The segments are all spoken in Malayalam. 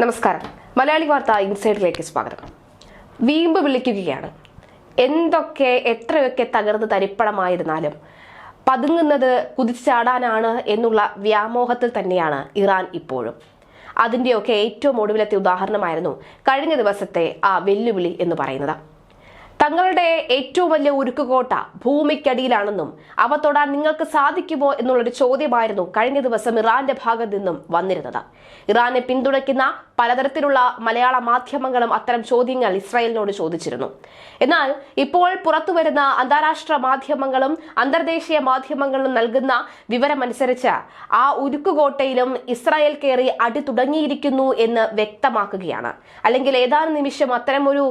നമസ്കാരം. മലയാളി വാർത്ത ഇൻസൈഡിലേക്ക് സ്വാഗതം. വീമ്പ് വിളിക്കുകയാണ്. എന്തൊക്കെ എത്രയൊക്കെ തകർന്ന് തരിപ്പണമായിരുന്നാലും പതുങ്ങുന്നത് കുതിച്ചാടാനാണ് എന്നുള്ള വ്യാമോഹത്തിൽ തന്നെയാണ് ഇറാൻ ഇപ്പോഴും. അതിന്റെയൊക്കെ ഏറ്റവും ഒടുവിലത്തെ ഉദാഹരണമായിരുന്നു കഴിഞ്ഞ ദിവസത്തെ ആ വെല്ലുവിളി എന്ന് പറയുന്നത്. തങ്ങളുടെ ഏറ്റവും വലിയ ഉരുക്കുകോട്ട ഭൂമിക്കടിയിലാണെന്നും അവ തൊടാൻ നിങ്ങൾക്ക് സാധിക്കുമോ എന്നുള്ളൊരു ചോദ്യമായിരുന്നു കഴിഞ്ഞ ദിവസം ഇറാന്റെ ഭാഗത്ത് നിന്നും വന്നിരുന്നത്. ഇറാനെ പിന്തുണയ്ക്കുന്ന പലതരത്തിലുള്ള മലയാള മാധ്യമങ്ങളും അത്തരം ചോദ്യങ്ങൾ ഇസ്രായേലിനോട് ചോദിച്ചിരുന്നു. എന്നാൽ ഇപ്പോൾ പുറത്തുവരുന്ന അന്താരാഷ്ട്ര മാധ്യമങ്ങളും അന്തർദേശീയ മാധ്യമങ്ങളും നൽകുന്ന വിവരമനുസരിച്ച് ആ ഉരുക്കുകോട്ടയിലും ഇസ്രായേൽ കയറി അടി തുടങ്ങിയിരിക്കുന്നു എന്ന് വ്യക്തമാക്കുകയാണ്. അല്ലെങ്കിൽ ഏതാനും നിമിഷം അത്തരമൊരു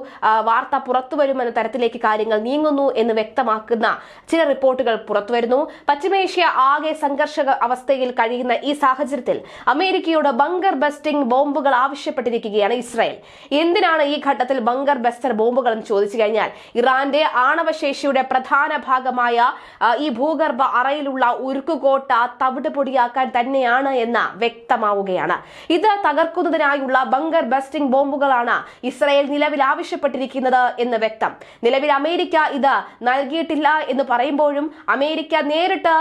വാർത്ത പുറത്തുവരുമെന്ന തരത്തിലേക്ക് കാര്യങ്ങൾ നീങ്ങുന്നു എന്ന് വ്യക്തമാക്കുന്ന ചില റിപ്പോർട്ടുകൾ പുറത്തുവരുന്നു. പശ്ചിമേഷ്യ ആകെ സംഘർഷ അവസ്ഥയിൽ കഴിയുന്ന ഈ സാഹചര്യത്തിൽ അമേരിക്കയോട് ബങ്കർ ബസ്റ്റിംഗ് ബോംബുകൾ ആവശ്യപ്പെട്ടിരിക്കുകയാണ് ഇസ്രായേൽ. എന്തിനാണ് ഈ ഘട്ടത്തിൽ ബങ്കർ ബസ്റ്റർ ബോംബുകൾ എന്ന് ചോദിച്ചു കഴിഞ്ഞാൽ ഇറാന്റെ ആണവശേഷിയുടെ പ്രധാന ഭാഗമായ ഈ ഭൂഗർഭ അറയിലുള്ള ഉരുക്കുകോട്ട തവിട് പൊടിയാക്കാൻ തന്നെയാണ് എന്ന് വ്യക്തമാവുകയാണ്. ഇത് തകർക്കുന്നതിനായുള്ള ബങ്കർ ബസ്റ്റിംഗ് ബോംബുകളാണ് ഇസ്രായേൽ നിലവിൽ ആവശ്യപ്പെട്ടിരിക്കുന്നത് എന്ന് വ്യക്തം. നിലവിൽ അമേരിക്ക ഇത് നൽകിയിട്ടില്ല എന്ന് പറയുമ്പോഴും അമേരിക്ക നേരിട്ട്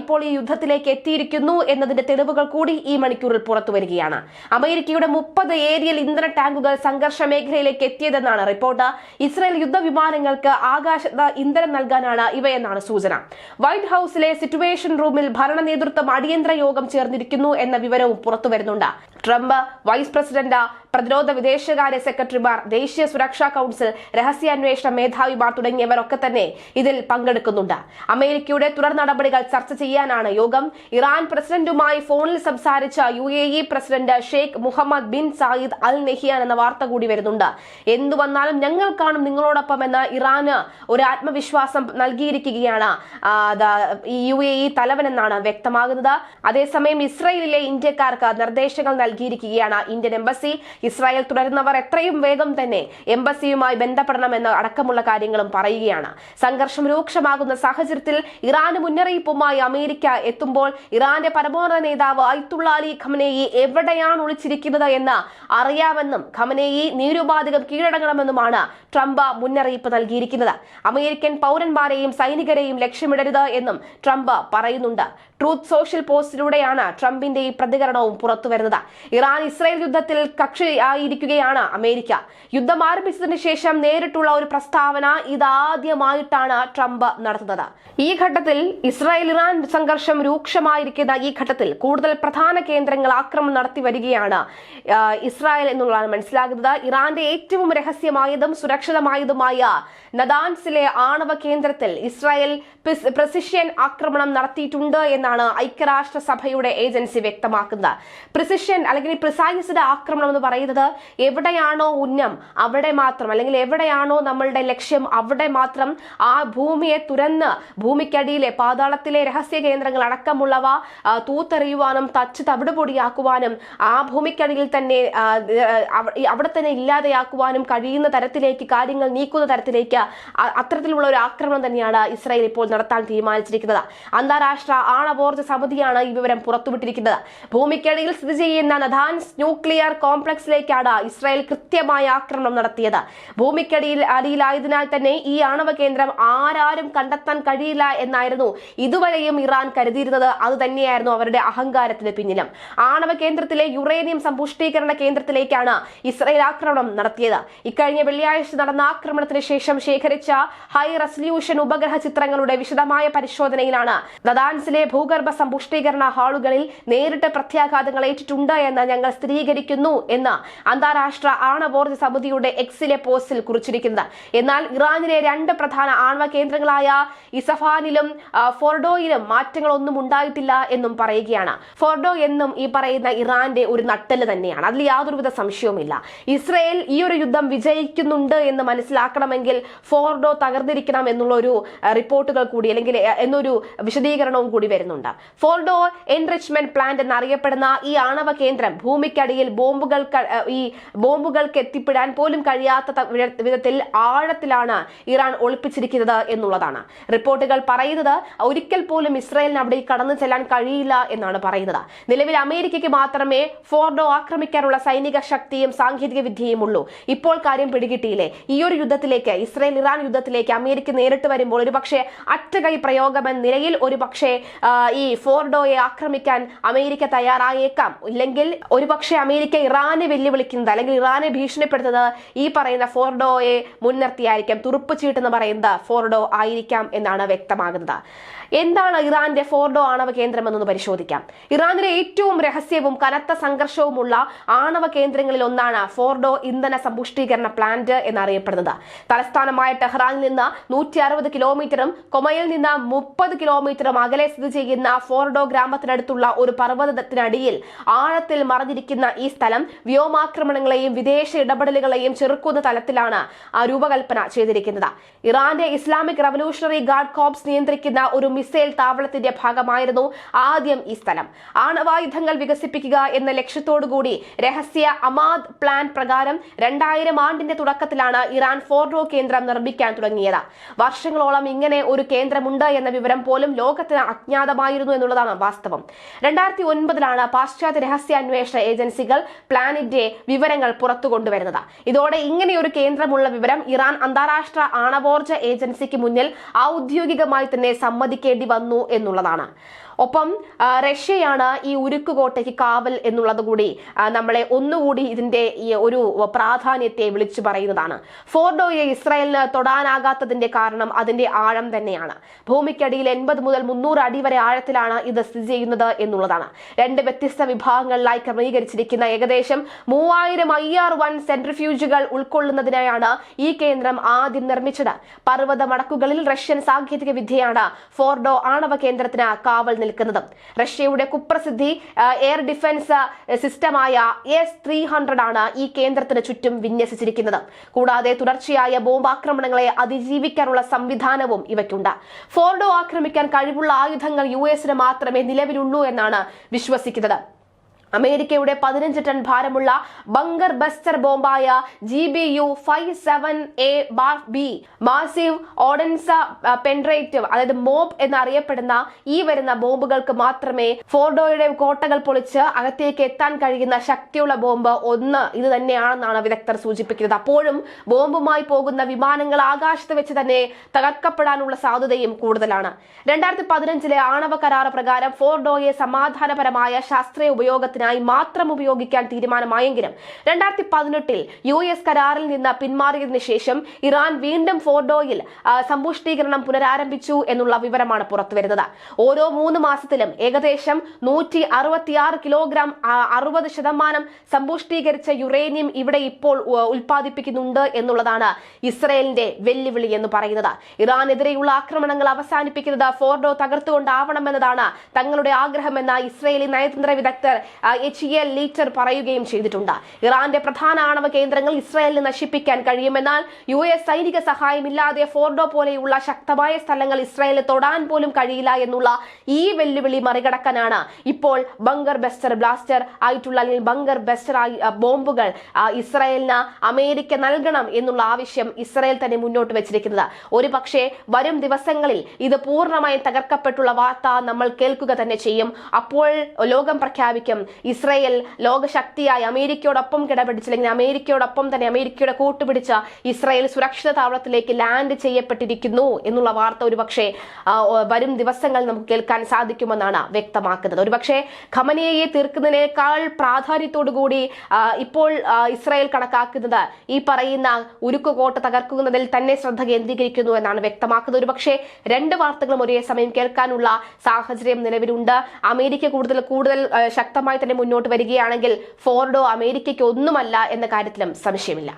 ഇപ്പോൾ ഈ യുദ്ധത്തിലേക്ക് എത്തിയിരിക്കുന്നു എന്നതിന്റെ തെളിവുകൾ കൂടി ഈ മണിക്കൂറിൽ പുറത്തു വരികയാണ്. അമേരിക്കയുടെ മുപ്പത് ഏരിയൽ ഇന്ധന ടാങ്കുകൾ സംഘർഷ മേഖലയിലേക്ക് എത്തിയതെന്നാണ് റിപ്പോർട്ട്. ഇസ്രായേൽ യുദ്ധവിമാനങ്ങൾക്ക് ആകാശത്ത് ഇന്ധനം നൽകാനാണ് ഇവയെന്നാണ് സൂചന. വൈറ്റ് ഹൌസിലെ സിറ്റുവേഷൻ റൂമിൽ ഭരണ നേതൃത്വം അടിയന്തര യോഗം ചേർന്നിരിക്കുന്നു എന്ന വിവരവും പുറത്തുവരുന്നുണ്ട്. ട്രംപ് വൈസ് പ്രസിഡന്റ് പ്രതിരോധ വിദേശകാര്യ സെക്രട്ടറിമാർ ദേശീയ സുരക്ഷാ കൌൺസിൽ രഹസ്യാന്വേഷണ മേധാവിമാർ തുടങ്ങിയവരൊക്കെ തന്നെ ഇതിൽ പങ്കെടുക്കുന്നുണ്ട്. അമേരിക്കയുടെ തുടർ നടപടികൾ ചർച്ച ചെയ്യാനാണ് യോഗം. ഇറാൻ പ്രസിഡന്റുമായി ഫോണിൽ സംസാരിച്ച U A E president Sheikh Mohammed bin Zayed Al Nahyan എന്ന വാർത്ത കൂടി വരുന്നുണ്ട്. എന്തു വന്നാലും ഞങ്ങൾ കാണും നിങ്ങളോടൊപ്പം എന്ന് ഇറാന് ഒരു ആത്മവിശ്വാസം നൽകിയിരിക്കുകയാണ്. യു എ ഇ തലവനെന്നാണ് വ്യക്തമാകുന്നത്. അതേസമയം ഇസ്രയേലിലെ ഇന്ത്യക്കാർക്ക് നിർദ്ദേശങ്ങൾ നൽകിയിരിക്കുകയാണ് ഇന്ത്യൻ എംബസി. ഇസ്രായേൽ തുടരുന്നവർ എത്രയും വേഗം തന്നെ എംബസിയുമായി ബന്ധപ്പെടണമെന്ന് അടക്കമുള്ള കാര്യങ്ങളും പറയുകയാണ്. സംഘർഷം രൂക്ഷമാകുന്ന സാഹചര്യത്തിൽ ഇറാന് മുന്നറിയിപ്പുമായി അമേരിക്ക എത്തുമ്പോൾ ഇറാന്റെ പരമോന്നത നേതാവ് അയ്ത്തുള്ള അലി ഖമനേയി എവിടെയാണ് ഒളിച്ചിരിക്കുന്നത് എന്ന് അറിയാമെന്നും ഖമനേയി നിരുപാധികം കീഴടങ്ങണമെന്നുമാണ് ട്രംപ് മുന്നറിയിപ്പ് നൽകിയിരിക്കുന്നത്. അമേരിക്കൻ പൗരന്മാരെയും സൈനികരെയും ലക്ഷ്യമിടരുത് എന്നും ട്രംപ് പറയുന്നുണ്ട്. ട്രൂത്ത് സോഷ്യൽ പോസ്റ്റിലൂടെയാണ് ട്രംപിന്റെ ഈ പ്രതികരണവും പുറത്തുവരുന്നത്. ഇറാൻ ഇസ്രായേൽ യുദ്ധത്തിൽ കക്ഷി ആയിരിക്കുകയാണ് അമേരിക്ക. യുദ്ധം ആരംഭിച്ചതിന് ശേഷം നേരിട്ടുള്ള ഒരു പ്രസ്താവന ഇതാദ്യമായിട്ടാണ് ട്രംപ് നടത്തുന്നത്. ഈ ഘട്ടത്തിൽ ഇസ്രായേൽ ഇറാൻ സംഘർഷം രൂക്ഷമായിരിക്കുന്ന ഈ ഘട്ടത്തിൽ കൂടുതൽ പ്രധാന കേന്ദ്രങ്ങൾ ആക്രമണം നടത്തി വരികയാണ് ഇസ്രായേൽ എന്നുള്ളതാണ് മനസ്സിലാകുന്നത്. ഇറാന്റെ ഏറ്റവും രഹസ്യമായതും സുരക്ഷിതമായതുമായ നദാൻസിലെ ആണവ കേന്ദ്രത്തിൽ ഇസ്രായേൽ പ്രസിഷ്യൻ ആക്രമണം നടത്തിയിട്ടുണ്ട് എന്നാണ് ഐക്യരാഷ്ട്ര സഭയുടെ ഏജൻസി വ്യക്തമാക്കുന്നത്. പ്രിസിഷ്യൻ അല്ലെങ്കിൽ പ്രിസൈസിന്റെ ആക്രമണം എന്ന് പറയുന്നത് എവിടെയാണോ ഉന്നം അവിടെ മാത്രം. അല്ലെങ്കിൽ എവിടെയാണോ നമ്മളുടെ ലക്ഷ്യം അവിടെ മാത്രം ആ ഭൂമിയെ തുരന്ന് ഭൂമിക്കടിയിലെ പാതാളത്തിലെ രഹസ്യ കേന്ദ്രങ്ങൾ അടക്കമുള്ളവ തൂത്തെറിയുവാനും തച്ച് തവിട് പൊടിയാക്കുവാനും ആ ഭൂമിക്കടിയിൽ തന്നെ അവിടെ തന്നെ ഇല്ലാതെയാക്കുവാനും കഴിയുന്ന തരത്തിലേക്ക് കാര്യങ്ങൾ നീക്കുന്ന തരത്തിലേക്ക് അത്തരത്തിലുള്ള ഒരു ആക്രമണം തന്നെയാണ് ഇസ്രായേൽ ഇപ്പോൾ നടത്താൻ തീരുമാനിച്ചിരിക്കുന്നത്. അന്താരാഷ്ട്ര ആണവോർജ സമിതിയാണ് ഈ വിവരം പുറത്തുവിട്ടിരിക്കുന്നത്. ഭൂമിക്കടിയിൽ സ്ഥിതി ചെയ്യുന്ന നദാൻസ് ന്യൂക്ലിയർ കോംപ്ലക്സിലേക്കാണ് ഇസ്രായേൽ കൃത്യമായ ആക്രമണം നടത്തിയത്. ഭൂമിക്കടിയിൽ അടിയിലായതിനാൽ തന്നെ ഈ ആണവ കേന്ദ്രം ആരാരും കണ്ടെത്താൻ കഴിയില്ല എന്നായിരുന്നു ഇതുവരെയും ഇറാൻ കരുതിയിരുന്നത്. അത് തന്നെയായിരുന്നു അവരുടെ അഹങ്കാരത്തിന് പിന്നിലും. ആണവ കേന്ദ്രത്തിലെ യുറേനിയം സമ്പുഷ്ടീകരണ കേന്ദ്രത്തിലേക്കാണ് ഇസ്രായേൽ ആക്രമണം നടത്തിയത്. ഇക്കഴിഞ്ഞ വെള്ളിയാഴ്ച നടന്ന ആക്രമണത്തിന് ശേഷം ശേഖരിച്ച ഹൈ റെസല്യൂഷൻ ഉപഗ്രഹ ചിത്രങ്ങളുടെ വിശദമായ പരിശോധനയിലാണ് ദദാൻസിലെ ഭൂഗർഭ സമ്പുഷ്ടീകരണ ഹാളുകളിൽ നേരിട്ട് പ്രത്യാഘാതങ്ങൾ ഏറ്റിട്ടുണ്ട് എന്ന് ഞങ്ങൾ സ്ഥിരീകരിക്കുന്നു എന്ന് അന്താരാഷ്ട്ര ആണവോർജ സമിതിയുടെ എക്സിലെ പോസ്റ്റിൽ കുറിച്ചിരിക്കുന്നത്. എന്നാൽ ഇറാനിലെ രണ്ട് പ്രധാന ആണവ കേന്ദ്രങ്ങളായ ഇസഫാനിലും ഫോർഡോയിലും മാറ്റങ്ങളൊന്നും ഉണ്ടായിട്ടില്ല എന്നും പറയുകയാണ്. ഫോർഡോ എന്നും ഈ പറയുന്ന ഇറാന്റെ ഒരു നട്ടൽ തന്നെയാണ്. അതിൽ യാതൊരുവിധ സംശയവുമില്ല. ഇസ്രയേൽ ഈ ഒരു യുദ്ധം വിജയിക്കുന്നുണ്ട് എന്ന് മനസ്സിലാക്കണമെങ്കിൽ ഫോർഡോ തകർന്നിരിക്കണം എന്നുള്ള ഒരു റിപ്പോർട്ടുകൾ കൂടി അല്ലെങ്കിൽ എന്നൊരു വിശദീകരണവും കൂടി വരുന്നുണ്ട്. ഫോർഡോ എൻറിച്ച്മെന്റ് പ്ലാന്റ് എന്നറിയപ്പെടുന്ന ഈ ആണവ കേന്ദ്രം ഭൂമിക്കടിയിൽ ബോംബുകൾ ഈ ബോംബുകൾക്ക് എത്തിപ്പെടാൻ പോലും കഴിയാത്ത വിധത്തിൽ ആഴത്തിലാണ് ഇറാൻ ഒളിപ്പിച്ചിരിക്കുന്നത് എന്നുള്ളതാണ്. റിപ്പോർട്ടുകൾ പറയുന്നത് ഒരിക്കൽ പോലും ഇസ്രായേലിന് അവിടെ കടന്നു ചെല്ലാൻ കഴിയില്ല എന്നാണ് പറയുന്നത്. നിലവിൽ അമേരിക്കയ്ക്ക് മാത്രമേ ഫോർഡോ ആക്രമിക്കാനുള്ള സൈനിക ശക്തിയും സാങ്കേതിക വിദ്യയും ഉള്ളൂ. ഇപ്പോൾ കാര്യം പിടികിട്ടിയില്ലേ? ഈ ഒരു യുദ്ധത്തിലേക്ക് ഇസ്രായേൽ ഇറാൻ യുദ്ധത്തിലേക്ക് അമേരിക്ക നേരിട്ട് വരുമ്പോൾ ഒരുപക്ഷെ അറ്റകൈ പ്രയോഗമെന്ന നിലയിൽ ഒരുപക്ഷെ പക്ഷേ ഈ ഫോർഡോയെ ആക്രമിക്കാൻ അമേരിക്ക തയ്യാറായേക്കാം. ഇല്ലെങ്കിൽ ഒരുപക്ഷെ അമേരിക്ക ഇറാനെ വെല്ലുവിളിക്കുന്നത് അല്ലെങ്കിൽ ഇറാനെ ഭീഷണിപ്പെടുത്തുന്നത് ഈ പറയുന്ന ഫോർഡോയെ മുൻനിർത്തിയായിരിക്കാം തുറുപ്പ് ചീട്ടെന്ന് പറയുന്നത് ഫോർഡോ ആയിരിക്കാം എന്നാണ് വ്യക്തമാകുന്നത്. എന്താണ് ഇറാന്റെ ഫോർഡോ ആണവ കേന്ദ്രം എന്നൊന്ന് പരിശോധിക്കാം. ഇറാനിലെ ഏറ്റവും രഹസ്യവും കനത്ത സംഘർഷവുമുള്ള ആണവ കേന്ദ്രങ്ങളിൽ ഒന്നാണ് ഫോർഡോ ഇന്ധന സമ്പുഷ്ടീകരണ പ്ലാന്റ് എന്നറിയപ്പെടുന്നത്. തലസ്ഥാനമായ ടെഹ്റാനിൽ നിന്ന് നൂറ്റി അറുപത് കിലോമീറ്ററും കൊമയിൽ നിന്ന് മുപ്പത് കിലോമീറ്ററും അകലെ സ്ഥിതി ചെയ്യുന്ന ഫോർഡോ ഗ്രാമത്തിനടുത്തുള്ള ഒരു പർവതത്തിനടിയിൽ ആഴത്തിൽ മറഞ്ഞിരിക്കുന്ന ഈ സ്ഥലം വ്യോമാക്രമണങ്ങളെയും വിദേശ ഇടപെടലുകളെയും ചെറുക്കുന്ന തലത്തിലാണ് ആ രൂപകൽപ്പന ചെയ്തിരിക്കുന്നത്. ഇറാന്റെ ഇസ്ലാമിക് റവല്യൂഷണറി ഗാർഡ് കോപ്സ് നിയന്ത്രിക്കുന്ന ഒരു മിസൈൽ താവളത്തിന്റെ ഭാഗമായിരുന്നു ആദ്യം ഈ സ്ഥലം. ആണവായുധങ്ങൾ വികസിപ്പിക്കുക എന്ന ലക്ഷ്യത്തോടുകൂടി രഹസ്യ അമാദ് പ്ലാൻ പ്രകാരം രണ്ടായിരം ആണ്ടിന്റെ തുടക്കത്തിലാണ് ഇറാൻ ഫോർഡോ കേന്ദ്രം നിർമ്മിക്കാൻ തുടങ്ങിയത്. വർഷങ്ങളോളം ഇങ്ങനെ ഒരു കേന്ദ്രമുണ്ട് എന്ന വിവരം പോലും ലോകത്തിന് അജ്ഞാതമായിരുന്നു എന്നുള്ളതാണ് വാസ്തവം. രണ്ടായിരത്തി ഒൻപതിലാണ് പാശ്ചാത്യ രഹസ്യ അന്വേഷണ ഏജൻസികൾ പ്ലാനിന്റെ വിവരങ്ങൾ പുറത്തു കൊണ്ടുവരുന്നത്. ഇതോടെ ഇങ്ങനെയൊരു കേന്ദ്രമുള്ള വിവരം ഇറാൻ അന്താരാഷ്ട്ര ആണവോർജ ഏജൻസിക്ക് മുന്നിൽ ഔദ്യോഗികമായി തന്നെ സമ്മതിക്കേണ്ടി വന്നു എന്നുള്ളതാണ്. ഒപ്പം റഷ്യയാണ് ഈ ഉരുക്കുകോട്ടയ്ക്ക് കാവൽ എന്നുള്ളത് കൂടി നമ്മളെ ഒന്നുകൂടി ഇതിന്റെ ഈ ഒരു പ്രാധാന്യത്തെ വിളിച്ചു പറയുന്നതാണ്. ഫോർഡോയെ ഇസ്രായേലിന് തൊടാനാകാത്തതിന്റെ കാരണം അതിന്റെ ആഴം തന്നെയാണ്. ഭൂമിക്കടിയിൽ എൺപത് മുതൽ മുന്നൂറ് അടി വരെ ആഴത്തിലാണ് ഇത് സ്ഥിതി ചെയ്യുന്നത് എന്നുള്ളതാണ്. രണ്ട് വ്യത്യസ്ത വിഭാഗങ്ങളിലായി ക്രമീകരിച്ചിരിക്കുന്ന ഏകദേശം മൂവായിരം ഐ ആർ വൺ സെൻട്രിഫ്യൂജുകൾ ഉൾക്കൊള്ളുന്നതിനായാണ് ഈ കേന്ദ്രം ആദ്യം നിർമ്മിച്ചത്. പർവത മടക്കുകളിൽ റഷ്യൻ സാങ്കേതിക വിദ്യയാണ് ഫോർഡോ ആണവ കേന്ദ്രത്തിന് കാവൽ നിൽക്കുന്നത്. റഷ്യയുടെ കുപ്രസിദ്ധി എയർ ഡിഫൻസ് സിസ്റ്റമായ എസ് ത്രീ ഹൺഡ്രഡ് ആണ് ഈ കേന്ദ്രത്തിന് ചുറ്റും വിന്യസിച്ചിരിക്കുന്നത്. കൂടാതെ തുടർച്ചയായ ബോംബാക്രമണങ്ങളെ അതിജീവിക്കാനുള്ള സംവിധാനവും ഇവയ്ക്കുണ്ട്. ഫോർഡോ ആക്രമിക്കാൻ കഴിവുള്ള ആയുധങ്ങൾ യു എസിന് മാത്രമേ നിലവിലുള്ളൂ എന്നാണ് വിശ്വസിക്കുന്നത്. അമേരിക്കയുടെ പതിനഞ്ച് ടൺ ഭാരമുള്ള bunker buster ബോംബായ G B U five seven A bar B massive ordnance penetrator അതായത് മോബ് എന്നറിയപ്പെടുന്ന ഈ വരുന്ന ബോംബുകൾക്ക് മാത്രമേ ഫോർഡോയുടെ കോട്ടകൾ പൊളിച്ച് അകത്തേക്ക് എത്താൻ കഴിയുന്ന ശക്തിയുള്ള ബോംബ് ഒന്ന് ഇത് തന്നെയാണെന്നാണ് വിദഗ്ധർ സൂചിപ്പിക്കുന്നത്. അപ്പോഴും ബോംബുമായി പോകുന്ന വിമാനങ്ങൾ ആകാശത്ത് വെച്ച് തന്നെ തകർക്കപ്പെടാനുള്ള സാധ്യതയും കൂടുതലാണ്. രണ്ടായിരത്തി പതിനഞ്ചിലെ ആണവ കരാർ പ്രകാരം ഫോർഡോയെ സമാധാനപരമായ ശാസ്ത്രീയ ഉപയോഗത്തിനായി മാത്രം ഉപയോഗിക്കാൻ തീരുമാനമായെങ്കിലും രണ്ടായിരത്തി പതിനെട്ടിൽ യു എസ് കരാറിൽ നിന്ന് പിന്മാറിയതിനു ശേഷം ഇറാൻ വീണ്ടും ഫോർഡോയിൽ സമ്പുഷ്ടീകരണം പുനരാരംഭിച്ചു എന്നുള്ള വിവരമാണ് പുറത്തുവരുന്നത്. ഓരോ മൂന്ന് മാസത്തിലും ഏകദേശം നൂറ്റി അറുപത്തിയാറ് കിലോഗ്രാം അറുപത് ശതമാനം സമ്പുഷ്ടീകരിച്ച യുറേനിയം ഇവിടെ ഇപ്പോൾ ഉൽപ്പാദിപ്പിക്കുന്നുണ്ട് എന്നുള്ളതാണ് ഇസ്രയേലിന്റെ വെല്ലുവിളി എന്ന് പറയുന്നത്. ഇറാനെതിരെയുള്ള ആക്രമണങ്ങൾ അവസാനിപ്പിക്കുന്നത് ഫോർഡോ തകർത്തുകൊണ്ടാവണമെന്നതാണ് തങ്ങളുടെ ആഗ്രഹമെന്ന് ഇസ്രയേലി നയതന്ത്ര വിദഗ്ധർ എച്ച് എൽ ലീറ്റർ പറയുകയും ചെയ്തിട്ടുണ്ട്. ഇറാന്റെ പ്രധാന ആണവ കേന്ദ്രങ്ങൾ ഇസ്രായേലിന് നശിപ്പിക്കാൻ കഴിയുമെന്നാൽ യു എസ് സൈനിക സഹായമില്ലാതെ ഫോർഡോ പോലെയുള്ള ശക്തമായ സ്ഥലങ്ങൾ ഇസ്രായേലിന് തൊടാൻ പോലും കഴിയില്ല എന്നുള്ള ഈ വെല്ലുവിളി മറികടക്കാനാണ് ഇപ്പോൾ ബങ്കർ ബെസ്റ്റർ ബ്ലാസ്റ്റർ ആയിട്ടുള്ള അല്ലെങ്കിൽ ബങ്കർ ബെസ്റ്റർ ബോംബുകൾ ഇസ്രായേലിന് അമേരിക്ക നൽകണം എന്നുള്ള ആവശ്യം ഇസ്രായേൽ തന്നെ മുന്നോട്ട് വെച്ചിരിക്കുന്നത്. ഒരു പക്ഷേ വരും ദിവസങ്ങളിൽ ഇത് പൂർണമായും തകർക്കപ്പെട്ടുള്ള വാർത്ത നമ്മൾ കേൾക്കുക തന്നെ ചെയ്യും. അപ്പോൾ ലോകം പ്രഖ്യാപിക്കും ഇസ്രയേൽ ലോകശക്തിയായി അമേരിക്കയോടൊപ്പം കിടപിടിച്ച് അല്ലെങ്കിൽ അമേരിക്കയോടൊപ്പം തന്നെ അമേരിക്കയുടെ കൂട്ടുപിടിച്ച ഇസ്രയേൽ സുരക്ഷിത താവളത്തിലേക്ക് ലാൻഡ് ചെയ്യപ്പെട്ടിരിക്കുന്നു എന്നുള്ള വാർത്ത ഒരുപക്ഷെ വരും ദിവസങ്ങളിൽ നമുക്ക് കേൾക്കാൻ സാധിക്കുമെന്നാണ് വ്യക്തമാക്കുന്നത്. ഒരുപക്ഷെ ഖമനയെ തീർക്കുന്നതിനേക്കാൾ പ്രാധാന്യത്തോടുകൂടി കൂടി ഇപ്പോൾ ഇസ്രയേൽ കണക്കാക്കുന്നത് ഈ പറയുന്ന ഉരുക്കുകോട്ട തകർക്കുന്നതിൽ തന്നെ ശ്രദ്ധ കേന്ദ്രീകരിക്കുന്നു എന്നാണ് വ്യക്തമാക്കുന്നത്. ഒരുപക്ഷെ രണ്ട് വാർത്തകളും ഒരേ സമയം കേൾക്കാനുള്ള സാഹചര്യം നിലവിലുണ്ട്. അമേരിക്ക കൂടുതൽ കൂടുതൽ ശക്തമായി തന്നെ മുന്നോട്ട് വരികയാണെങ്കിൽ ഫോർഡോ അമേരിക്കയ്ക്ക് ഒന്നുമല്ല എന്ന കാര്യത്തിലും സംശയമില്ല.